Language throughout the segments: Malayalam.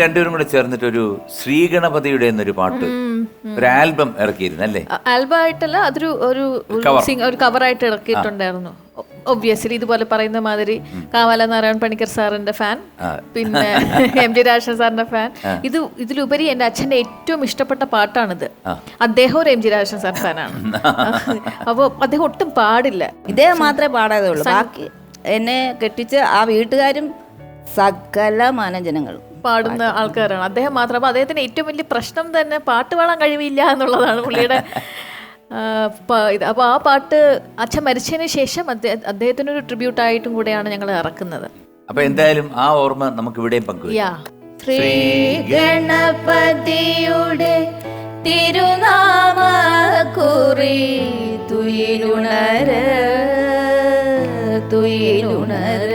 രണ്ടുപേരും കൂടെ ചേർന്നിട്ട് ഒരു ശ്രീഗണപതിയുടെ എന്നൊരു പാട്ട് ഒരു ആൽബം ഇറക്കിയിരുന്നു അല്ലേ? ആൽബം ആയിട്ടല്ല അതൊരു ഒരു ഒരു കവർ ആയിട്ട് കവറായിട്ട് ഇറക്കിയിട്ടുണ്ടായിരുന്നു. ഒബ്വിയസ്ലി ഇതുപോലെ പറയുന്ന മാതിരി കാവാല നാരായണ പണിക്കർ സാറിന്റെ ഫാൻ പിന്നെ എം ജി രാജൻ സാറിന്റെ ഫാൻ ഇത് ഇതിലുപരി എന്റെ അച്ഛന്റെ ഏറ്റവും ഇഷ്ടപ്പെട്ട പാട്ടാണിത്. അദ്ദേഹം ഒരു എം ജി രാജൻ സാർ ഫാനാണ് അപ്പോൾ അദ്ദേഹം ഒട്ടും പാടില്ല. ഇദ്ദേഹം മാത്രമേ പാടാതെ ഉള്ളൂ ബാക്കി എന്നെ കെട്ടിച്ച് ആ വീട്ടുകാരും സകല മാനജനങ്ങളും. പാടുന്ന ആൾക്കാരാണ്. അദ്ദേഹം മാത്രം. അപ്പോൾ അദ്ദേഹത്തിന് ഏറ്റവും വലിയ പ്രശ്നം തന്നെ പാട്ട് പാടാൻ കഴിവില്ല എന്നുള്ളതാണ് പുള്ളിയുടെ ആ, പ- ഇത്. അപ്പൊ ആ പാട്ട് അച്ഛൻ മരിച്ചതിന് ശേഷം അദ്ദേഹത്തിന് ഒരു ട്രിബ്യൂട്ട് ആയിട്ടും കൂടെയാണ് ഞങ്ങൾ ഇറക്കുന്നത്. അപ്പൊ എന്തായാലും ആ ഓർമ്മ നമുക്ക് ഇവിടെയും പങ്കുവയ്ക്കാം ശ്രീ ഗണപതിയുടെ തിരുനാമ കുറി തുയിലുണര തുയിലുണര.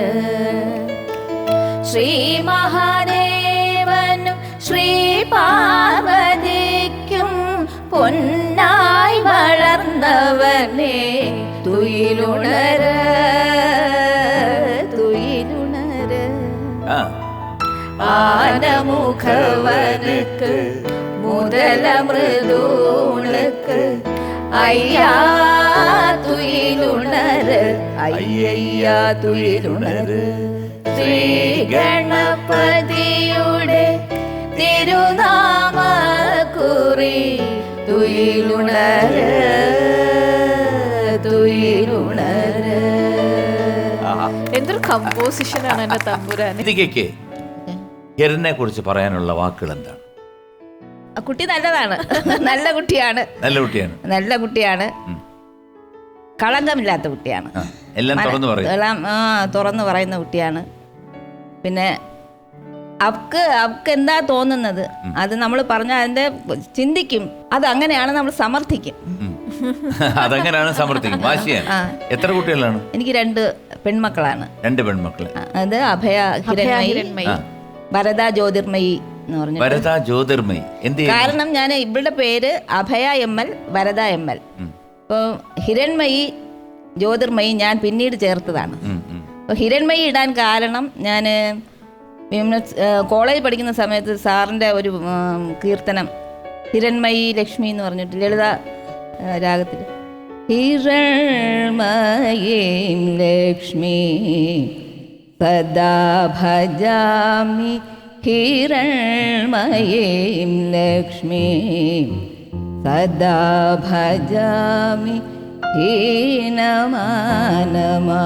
ശ്രീ മഹാദേവനും വളർന്നവനെ തുയിലുണര തുയിലുണര. ആനമുഖവനുക്ക് മുതല മൃദൂണക്ക് അയ്യാ തുയിലുണര്. അയ്യയ്യാ തുയിലുണര്. ശ്രീ ഗണപതിയുടെ തിരുനാമ കുറി തുയിലുണര്. ആഹാ. എന്തൊരു കമ്പോസിഷൻ ആണ് എന്റെ തമ്പുരാൻ ഇതികയ്ക്ക് ഹിരനെ കുറിച്ച് പറയാനുള്ള വാക്കുകൾ എന്താണ്? ആ കുട്ടി നല്ലതാണ്. നല്ല കുട്ടിയാണ്. നല്ല കുട്ടിയാണ്. നല്ല കുട്ടിയാണ്. ഉം. കളങ്കമില്ലാത്ത കുട്ടിയാണ്. ആ, എല്ലാം തുറന്നു പറയും എല്ലാം ആ, തുറന്നു പറയുന്ന കുട്ടിയാണ്. പിന്നെ അവക്ക് അവക്ക് എന്താ തോന്നുന്നത്? അത് നമ്മൾ പറഞ്ഞാൽ അതിന്റെ ചിന്തിക്കും. അത് അങ്ങനെയാണ് നമ്മൾ സമർത്ഥിക്കും. ഉം. അതങ്ങനെയാണ് സമർത്ഥിക്കും. വാശിയാണ് എത്ര കുട്ടികളാണ്? എനിക്ക് രണ്ട് പെൺമക്കളാണ്. രണ്ട് പെൺമക്കൾ അത് അഭയ ഹിരൺമയി. ജ്യോതിർമയി എന്ന് പറഞ്ഞു വരദ ജ്യോതിർമയി. എന്ത് കാരണം ഞാൻ ഇവളുടെ പേര് Abhaya M L Varada M L. ഉം. ഇപ്പോൾ ഹിരൺമയി ജ്യോതിർമയി ഞാൻ പിന്നീട് ചേർത്തതാണ്. അപ്പോൾ ഹിരൺമയി ഇടാൻ കാരണം ഞാൻ കോളേജ് പഠിക്കുന്ന സമയത്ത് സാറിന്റെ ഒരു കീർത്തനം ഹിരൺമയി ലക്ഷ്മി എന്ന് പറഞ്ഞിട്ട് ലളിത രാഗത്തിൽ ഹിരൺമയീം ലക്ഷ്മി സദാ ഭജാമി ഹിരൺമയീം ലക്ഷ്മി സദാ ഭജാമി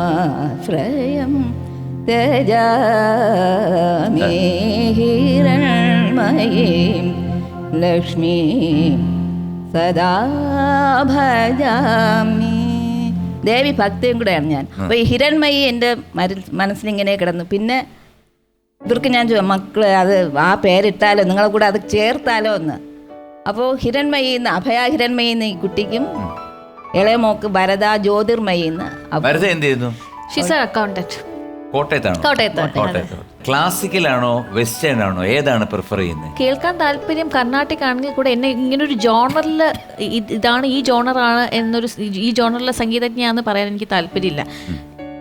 ഹീനമാനമാശ്രയം തജാമി ഹിരൺമയീം ലക്ഷ്മീ സദാ ഭജാമി. ദേവി ഭക്തിയും കൂടെയാണ് ഞാൻ. അപ്പോൾ ഈ ഹിരൺമയി എന്റെ മനസ്സിനിങ്ങനെ കിടന്നു. പിന്നെ ഇവർക്ക് ഞാൻ മക്കളെ അത് ആ പേരിട്ടാലോ നിങ്ങളെ കൂടെ അത് ചേർത്താലോ എന്ന്. അപ്പോൾ ഹിരൺമയി എന്ന് അഭയ ഹിരൺമയി എന്ന് ഈ കുട്ടിക്കും ഇളയ മോക്ക് ഭരത ജ്യോതിർമയി എന്ന് എന്ത് ചെയ്യുന്നു? ഷീസ് അക്കൗണ്ടന്റ് കോട്ടയത്താണോ? കോട്ടയത്ത്. കോട്ടയത്ത്. ക്ലാസിക്കലാണോ വെസ്റ്റേൺ ആണോ ഏതാണ് പ്രിഫർ ചെയ്യുന്നത് കേൾക്കാൻ താല്പര്യം കർണാട്ടിക് ആണെങ്കിൽ കൂടെ എന്നെ ഇങ്ങനൊരു ജോണറിൽ ഇതാണ് ഈ ജോണറാണ് എന്നൊരു ഈ ജോണറിലെ സംഗീതജ്ഞയാന്ന് പറയാൻ എനിക്ക് താല്പര്യമില്ല.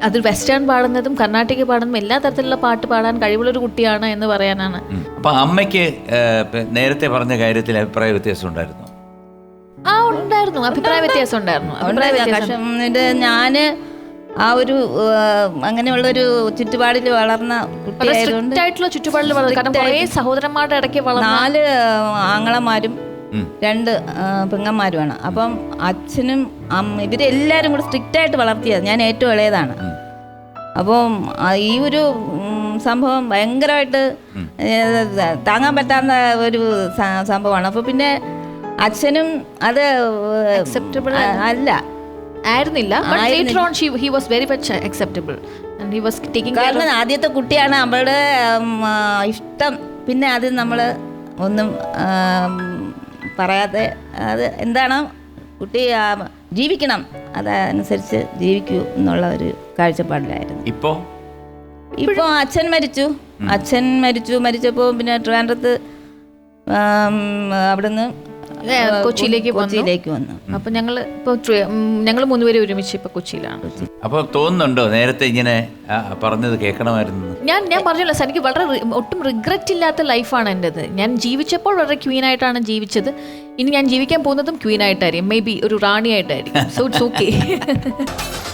അത് വെസ്റ്റേൺ പാടുന്നതും കർണാട്ടിക് പാടുന്നതും എല്ലാ തരത്തിലുള്ള പാട്ട് പാടാൻ കഴിവുള്ളൊരു കുട്ടിയാണ് എന്ന് പറയാനാണ്. അപ്പൊ അമ്മയ്ക്ക് നേരത്തെ പറഞ്ഞ കാര്യത്തിൽ അഭിപ്രായ വ്യത്യാസം ഉണ്ടായിരുന്നു? ആ ഉണ്ടായിരുന്നു. അഭിപ്രായ വ്യത്യാസം ഉണ്ടായിരുന്നു. അഭിപ്രായ. വ്യത്യാസം ഞാൻ ആ ഒരു അങ്ങനെയുള്ളൊരു ചുറ്റുപാടിൽ വളർന്ന കുട്ടിയായതുകൊണ്ട് ആയിട്ടുള്ള ചുറ്റുപാടിൽ വളർന്നു കാരണം കുറേ സഹോദരന്മാരുടെ ഇടയ്ക്ക് വളർന്ന നാല് ആങ്ങളമാരും രണ്ട് പെങ്ങന്മാരുമാണ്. അപ്പം അച്ഛനും അമ്മ ഇവരെല്ലാവരും കൂടെ സ്ട്രിക്റ്റ് ആയിട്ട് വളർത്തിയത്. ഞാൻ ഏറ്റവും ഇളയതാണ്. അപ്പം ഈ ഒരു സംഭവം ഭയങ്കരമായിട്ട് താങ്ങാൻ പറ്റാത്ത ഒരു സംഭവമാണ്. അപ്പോൾ പിന്നെ അച്ഛനും അത് അക്സെപ്റ്റബിൾ അല്ല ആയിരുന്നില്ല later on he was very much acceptable and he was taking care കാരണം ആദ്യത്തെ കുട്ടിയാണ് അവളുടെ ഇഷ്ടം. പിന്നെ അത് നമ്മൾ ഒന്നും പറയാതെ അത് എന്താണ് കുട്ടി ജീവിക്കണം. അതനുസരിച്ച് ജീവിക്കൂ എന്നുള്ള ഒരു കാഴ്ചപ്പാടിലായിരുന്നു. ഇപ്പോ? ഇപ്പോൾ അച്ഛൻ മരിച്ചു. അച്ഛൻ മരിച്ചു. മരിച്ചപ്പോൾ പിന്നെ ട്രിവാൻഡ്രത്ത് അവിടുന്ന് കൊച്ചിയിലേക്ക്. കൊച്ചിയിലേക്ക് വന്നു. അപ്പൊ ഞങ്ങൾ ഇപ്പൊ ഞങ്ങൾ മൂന്നുപേരും ഒരുമിച്ച് ഇപ്പൊ കൊച്ചിയിലാണ്. അപ്പൊ തോന്നുന്നുണ്ടോ നേരത്തെ ഇങ്ങനെ പറഞ്ഞത് കേൾക്കണമായിരുന്നു? ഞാൻ ഞാൻ പറഞ്ഞല്ലോ സാർ എനിക്ക് വളരെ ഒട്ടും റിഗ്രറ്റ് ഇല്ലാത്ത ലൈഫാണ് എന്റെത് ഞാൻ ജീവിച്ചപ്പോൾ വളരെ ക്വീൻ ആയിട്ടാണ് ജീവിച്ചത്. ഇനി ഞാൻ ജീവിക്കാൻ പോകുന്നതും ക്വീൻ ആയിട്ടായിരിക്കും. മേ ബി ഒരു റാണി ആയിട്ടായിരിക്കും സോ ഇറ്റ്സ് ഓക്കെ